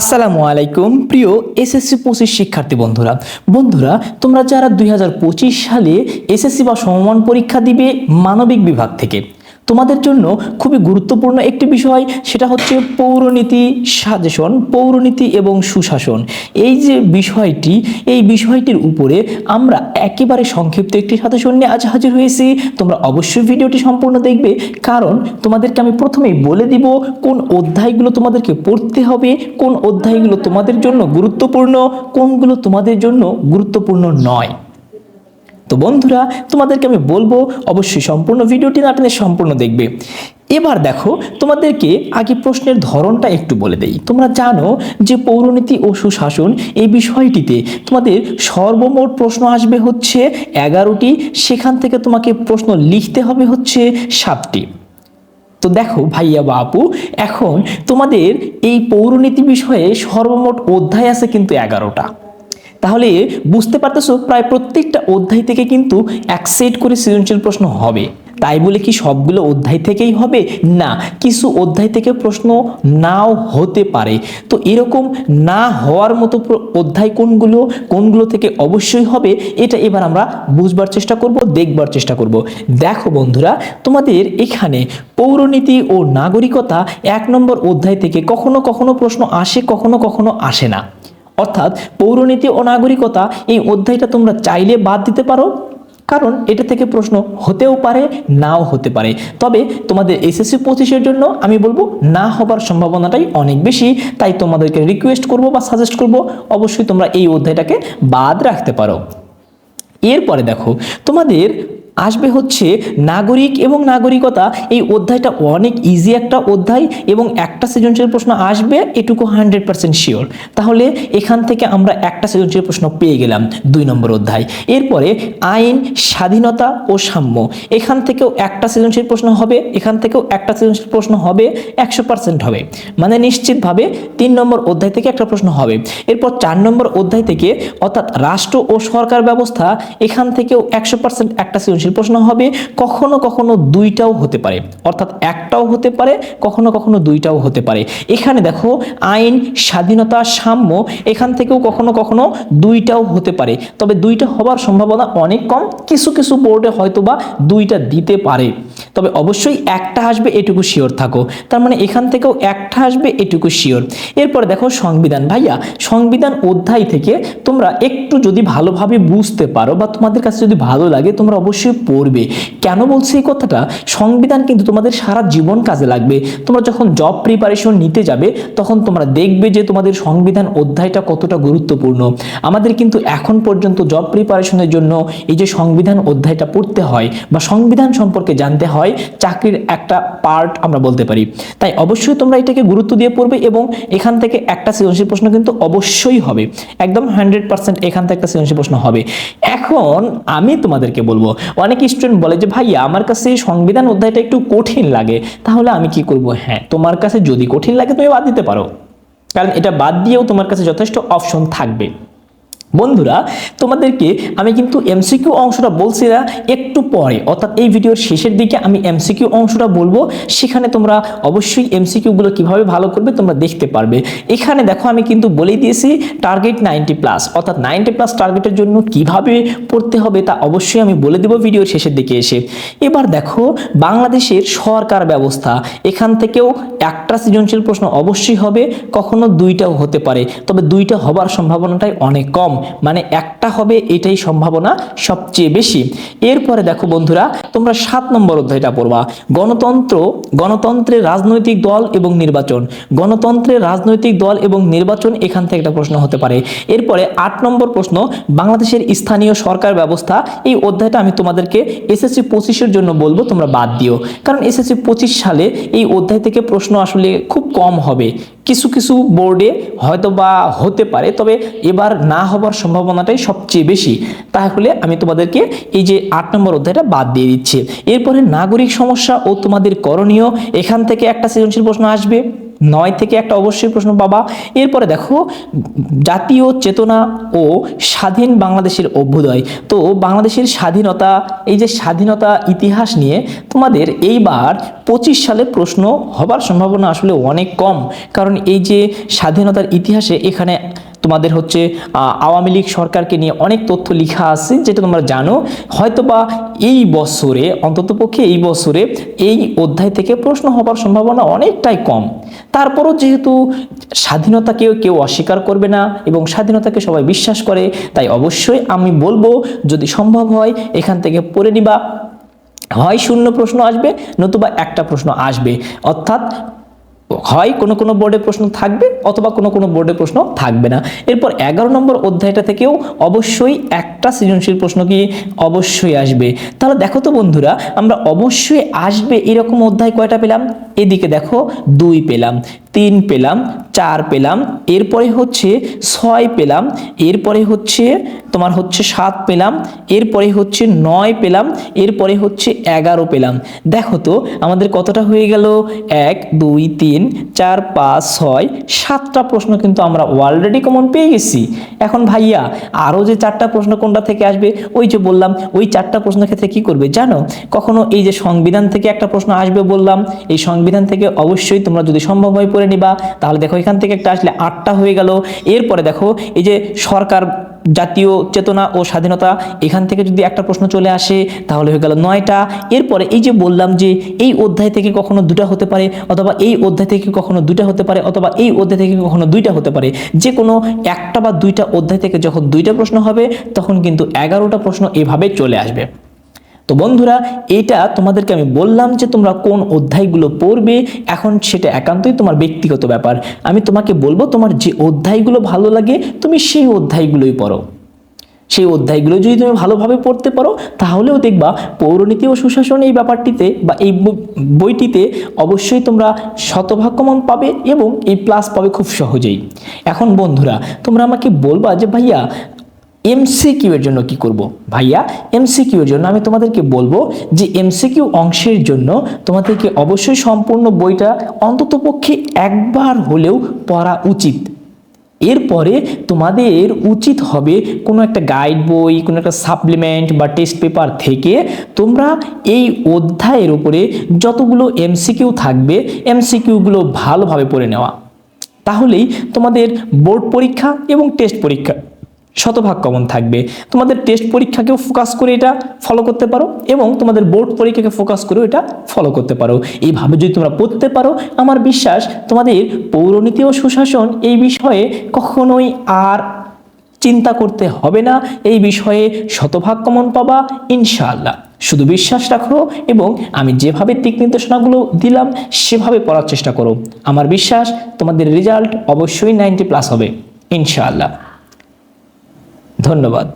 আসসালামু আলাইকুম, প্রিয় এসএসসি পঁচিশ শিক্ষার্থী বন্ধুরা। বন্ধুরা, তোমরা যারা দুই হাজার পঁচিশ সালে এসএসসি বা সমমান পরীক্ষা দিবে মানবিক বিভাগ থেকে তোমাদের জন্য খুবই গুরুত্বপূর্ণ একটি বিষয়, সেটা হচ্ছে পৌরনীতি সাজেশন, পৌরনীতি এবং সুশাসন। এই যে বিষয়টি, এই বিষয়টির উপরে আমরা একেবারে সংক্ষিপ্ত একটি সাজেশন নিয়ে আজ হাজির হয়েছি। তোমরা অবশ্যই ভিডিওটি সম্পূর্ণ দেখবে, কারণ তোমাদেরকে আমি প্রথমেই বলে দিব কোন অধ্যায়গুলো তোমাদেরকে পড়তে হবে, কোন অধ্যায়গুলো তোমাদের জন্য গুরুত্বপূর্ণ, কোনগুলো তোমাদের জন্য গুরুত্বপূর্ণ নয়। তো বন্ধুরা, তোমাদেরকে আমি বলব, অবশ্যই সম্পূর্ণ ভিডিওটি না টেনে সম্পূর্ণ দেখবে। এবার দেখো, তোমাদেরকে আগে প্রশ্নের ধরনটা একটু বলে দেই। তোমরা জানো যে পৌরনীতি ও সুশাসন এই বিষয়টিতে তোমাদের সর্বমোট প্রশ্ন আসবে হচ্ছে এগারোটি, সেখান থেকে তোমাকে প্রশ্ন লিখতে হবে হচ্ছে সাতটি। তো দেখো ভাইয়া বা আপু, এখন তোমাদের এই পৌরনীতি বিষয়ে সর্বমোট অধ্যায় আছে কিন্তু এগারোটা। তাহলে বুঝতে পারতেছো, প্রায় প্রত্যেকটা অধ্যায় থেকে কিন্তু এক সেট করে সৃজনশীল প্রশ্ন হবে। তাই বলে কি সবগুলো অধ্যায় থেকেই হবে? না, কিছু অধ্যায় থেকে প্রশ্ন নাও হতে পারে। তো এরকম না হওয়ার মতো অধ্যায় কোনগুলো কোনগুলো থেকে অবশ্যই হবে, এটা এবার আমরা বুঝবার চেষ্টা করব, দেখবার চেষ্টা করব। দেখো বন্ধুরা, তোমাদের এখানে পৌরনীতি ও নাগরিকতা এক নম্বর অধ্যায় থেকে কখনো কখনো প্রশ্ন আসে, কখনো কখনো আসে না। অর্থাৎ পৌরনীতি ও নাগরিকতা এই অধ্যায়টা তোমরা চাইলে বাদ দিতে পারো। কারণ এটা থেকে প্রশ্ন হতেও পারে, নাও হতে পারে। তবে তোমাদের এসএসসি পঁচিশের জন্য আমি বলব, না হবার সম্ভাবনাটাই অনেক বেশি। তাই তোমাদেরকে রিকোয়েস্ট করব বা সাজেস্ট করব, অবশ্যই তোমরা এই অধ্যায়টাকে বাদ রাখতে পারো। এরপরে দেখো, তোমাদের আসবে হচ্ছে নাগরিক এবং নাগরিকতা। এই অধ্যায়টা অনেক ইজি একটা অধ্যায় এবং একটা সৃজনশীল প্রশ্ন আসবে, এটুকু হান্ড্রেড পার্সেন্ট শিওর তাহলে এখান থেকে আমরা একটা সৃজনশীল প্রশ্ন পেয়ে গেলাম দুই নম্বর অধ্যায়। এরপরে আইন, স্বাধীনতা ও সাম্য। এখান থেকেও একটা সৃজনশীল প্রশ্ন হবে, এখান থেকেও একটা সৃজনশীল প্রশ্ন হবে, একশো পার্সেন্ট হবে। মানে নিশ্চিতভাবে তিন নম্বর অধ্যায় থেকে একটা প্রশ্ন হবে। এরপর চার নম্বর অধ্যায় থেকে অর্থাৎ রাষ্ট্র ও সরকার ব্যবস্থা, এখান থেকেও একশো পার্সেন্ট একটা সৃজনশীল প্রশ্ন হবে, কখনো কখনো দুইটাও হতে পারে। অর্থাৎ একটাও হতে পারে, কখনো কখনো দুইটাও হতে পারে। এখানে দেখো, আইন, স্বাধীনতা, সাম্য, এখান থেকেও কখনো কখনো দুইটাও হতে পারে। তবে দুইটা হবার সম্ভাবনা অনেক কম। কিছু কিছু বোর্ডে হয়তো বা দুইটা দিতে পারে। তবে অবশ্যই একটা আসবে এটুকু শিওর থাকো। তার মানে এখান থেকেও একটা আসবে এটুকু শিওর এরপরে দেখো সংবিধান ভাইয়া, সংবিধান অধ্যায় থেকে তোমরা একটু যদি ভালোভাবে বুঝতে পারো বা তোমাদের কাছে যদি ভালো লাগে, তোমরা অবশ্যই পড়বে। কেন বলছি এই কথাটা? সংবিধান কিন্তু তোমাদের সারা জীবন কাজে লাগবে। তোমরা যখন জব প্রিপারেশন নিতে যাবে, তখন তোমরা দেখবে যে তোমাদের সংবিধান অধ্যায়টা কতটা গুরুত্বপূর্ণ। আমাদের কিন্তু এখন পর্যন্ত জব প্রিপারেশনের জন্য এই যে সংবিধান অধ্যায়টা পড়তে হয় বা সংবিধান সম্পর্কে জানতে হয় চাকরির একটা পার্ট আমরা বলতে পারি। তাই অবশ্যই তোমরা এটাকে গুরুত্ব দিয়ে পড়বে এবং এখান থেকে একটা সৃজনশীল প্রশ্ন কিন্তু অবশ্যই হবে। একদম হান্ড্রেড পার্সেন্ট এখান থেকে একটা সৃজনশীল প্রশ্ন হবে। এখন আমি তোমাদেরকে বলব, অনেক স্টুডেন্ট বলে যে, ভাইয়া, আমার কাছে সংবিধান অধ্যায়টা একটু কঠিন লাগে। তাহলে আমি কি করব? হ্যাঁ তোমার কাছে যদি কঠিন লাগে, তুমি বাদ দিতে পারো। কারণ এটা বাদ দিয়েও তোমার কাছে যথেষ্ট অপশন থাকবে। বন্ধুরা, তোমাদেরকে আমি কিন্তু এমসিকিউ অংশটা বলছি না, একটু পরে। অর্থাৎ এই ভিডিওর শেষের দিকে আমি এমসিকিউ অংশটা বলব। সেখানে তোমরা অবশ্যই এমসিকিউগুলো কীভাবে ভালো করবে তোমরা দেখতে পারবে। এখানে দেখো, আমি কিন্তু বলেই দিয়েছি টার্গেট নাইনটি প্লাস অর্থাৎ নাইনটি প্লাস টার্গেটের জন্য কীভাবে পড়তে হবে তা অবশ্যই আমি বলে দেবো ভিডিওর শেষের দিকে এসে। এবার দেখো, বাংলাদেশের সরকার ব্যবস্থা। এখান থেকেও একটা সৃজনশীল প্রশ্ন অবশ্যই হবে, কখনো দুইটাও হতে পারে। তবে দুইটা হবার সম্ভাবনাটাই অনেক কম। মানে একটা হবে এটাই সম্ভাবনা সবচেয়ে বেশি। এরপরে দেখো বন্ধুরা, তোমরা সাত নম্বর অধ্যায়টা পড়বা। গণতন্ত্র, গণতন্ত্রের রাজনৈতিক দল এবং নির্বাচন। গণতন্ত্রের রাজনৈতিক দল এবং নির্বাচন এখান থেকে একটা প্রশ্ন হতে পারে। এরপরে আট নম্বর প্রশ্ন, বাংলাদেশের স্থানীয় সরকার ব্যবস্থা। এই অধ্যায়টা আমি তোমাদেরকে এসএসসি পঁচিশের জন্য বলব, তোমরা বাদ দিও। কারণ এসএসসি পঁচিশ সালে এই অধ্যায় থেকে প্রশ্ন আসলে খুব কম হবে। কিছু কিছু বোর্ডে হয়তো বা হতে পারে, তবে এবার না হবার সম্ভাবনাটাই সবচেয়ে বেশি। তাহলে আমি তোমাদেরকে এই যে আট নম্বর অধ্যায়টা বাদ দিয়ে দিচ্ছি। এরপরে নাগরিক সমস্যা ও তোমাদের করণীয়, এখান থেকে একটা সৃজনশীল প্রশ্ন আসবে। নয় থেকে একটা অবশ্যই প্রশ্ন পাবা এরপরে দেখো, জাতীয় চেতনা ও স্বাধীন বাংলাদেশের অভ্যুদয়। তো বাংলাদেশের স্বাধীনতা, এই যে স্বাধীনতা ইতিহাস নিয়ে তোমাদের এইবার পঁচিশ সালে প্রশ্ন হবার সম্ভাবনা আসলে অনেক কম। কারণ এই যে স্বাধীনতার ইতিহাসে এখানে তোমাদের হচ্ছে আওয়ামী লীগ সরকারকে নিয়ে অনেক তথ্য লেখা আছে, যেটা তোমরা জানো। হয়তোবা এই বছরে, অন্ততপক্ষে এই বছরে এই অধ্যায় থেকে প্রশ্ন হবার সম্ভাবনা অনেকটাই কম। তারপরও যেহেতু স্বাধীনতাকেও কেউ অস্বীকার করবে না এবং স্বাধীনতাকে সবাই বিশ্বাস করে, তাই অবশ্যই আমি বলব, যদি সম্ভব হয়, এখান থেকে পড়ে নিবা। হয় শূন্য প্রশ্ন আসবে, নতুবা একটা প্রশ্ন আসবে। অর্থাৎ হয় কোনো কোনো বোর্ডে প্রশ্ন থাকবে অথবা কোনো কোনো বোর্ডে প্রশ্ন থাকবে না। এরপর এগারো নম্বর অধ্যায়টা থেকেও অবশ্যই একটা সৃজনশীল প্রশ্ন কি অবশ্যই আসবে। তাহলে দেখো তো বন্ধুরা, আমরা অবশ্যই আসবে এরকম অধ্যায় কয়টা পেলাম? এদিকে দেখো, দুই পেলাম। তিন পেলাম, চার পেলাম, এরপরে হচ্ছে ছয় পেলাম, এরপরে হচ্ছে তোমার হচ্ছে সাত পেলাম, এরপরে হচ্ছে নয় পেলাম, এরপরে হচ্ছে এগারো পেলাম। দেখো তো, আমাদের কতটা হয়ে গেল? এক, দুই, তিন, চার, পাঁচ, ছয়, সাতটা প্রশ্ন কিন্তু আমরা অলরেডি কমন পেয়ে গেছি। এখন ভাইয়া আরও যে চারটা প্রশ্ন কোনটা থেকে আসবে? ওই যে বললাম, ওই চারটা প্রশ্নের ক্ষেত্রে কি করবে জানো? কখনো এই যে সংবিধান থেকে একটা প্রশ্ন আসবে বললাম, এই সংবিধান থেকে অবশ্যই তোমরা যদি সম্ভব হয় পড়ে নিবা। তাহলে দেখো এখান থেকে একটা আসলে আটটা হয়ে গেল। এরপরে দেখো এই যে সরকার জাতীয় চেতনা ও স্বাধীনতা, এখান থেকে যদি একটা প্রশ্ন চলে আসে, তাহলে হয়ে গেল নয়টা। এরপরে এই যে বললাম যে এই অধ্যায় থেকে কখনো দুটা হতে পারে, অথবা এই অধ্যায় থেকে কখনো দুইটা হতে পারে, অথবা এই অধ্যায় থেকে কখনো দুইটা হতে পারে। যে কোনো একটা বা দুইটা অধ্যায় থেকে যখন দুইটা প্রশ্ন হবে, তখন কিন্তু এগারোটা প্রশ্ন এভাবে চলে আসবে। তো বন্ধুরা, এটা তোমাদেরকে আমি বললাম যে তোমরা কোন অধ্যায়গুলো পড়বে। এখন সেটা একান্তই তোমার ব্যক্তিগত ব্যাপার। আমি তোমাকে বলব, তোমার যে অধ্যায়গুলো ভালো লাগে, তুমি সেই অধ্যায়গুলোই পড়ো। সেই অধ্যায়গুলো যদি তুমি ভালোভাবে পড়তে পারো, তাহলেও দেখবা পৌরনীতি ও সুশাসন এই ব্যাপারটিতে বা এই বই- বইটিতে অবশ্যই তোমরা শতভাগ কমন পাবে এবং এই প্লাস পাবে খুব সহজেই। এখন বন্ধুরা, তোমরা আমাকে বলবা যে ভাইয়া এমসিকিউ এর জন্য কি করব? ভাইয়া এমসিকিউ এর জন্য আমি তোমাদেরকে বলব যে এমসিকিউ অংশের জন্য তোমাদেরকে অবশ্যই সম্পূর্ণ বইটা অন্ততপক্ষে একবার হলেও পড়া উচিত। এরপরে তোমাদের উচিত হবে কোনো একটা গাইড বই, কোনো একটা সাপ্লিমেন্ট বা টেস্ট পেপার থেকে তোমরা এই অধ্যায়ের উপরে যতগুলো এমসিকিউ থাকবে এমসিকিউগুলো ভালোভাবে পড়ে নেওয়া। তাহলেই তোমাদের বোর্ড পরীক্ষা এবং টেস্ট পরীক্ষা শতভাগ কমন থাকবে। তোমাদের টেস্ট পরীক্ষাকেও ফোকাস করে এটা ফলো করতে পারো এবং তোমাদের বোর্ড পরীক্ষাকে ফোকাস করেও এটা ফলো করতে পারো। এইভাবে যদি তোমরা পড়তে পারো, আমার বিশ্বাস তোমাদের পৌরনীতি ও সুশাসন এই বিষয়ে কখনোই আর চিন্তা করতে হবে না। এই বিষয়ে শতভাগ কমন পাবা, ইনশাআল্লাহ। শুধু বিশ্বাস রাখো এবং আমি যেভাবে দিক নির্দেশনাগুলো দিলাম, সেভাবে পড়ার চেষ্টা করো। আমার বিশ্বাস তোমাদের রেজাল্ট অবশ্যই নাইনটি প্লাস হবে, ইনশাআল্লাহ। ধন্যবাদ।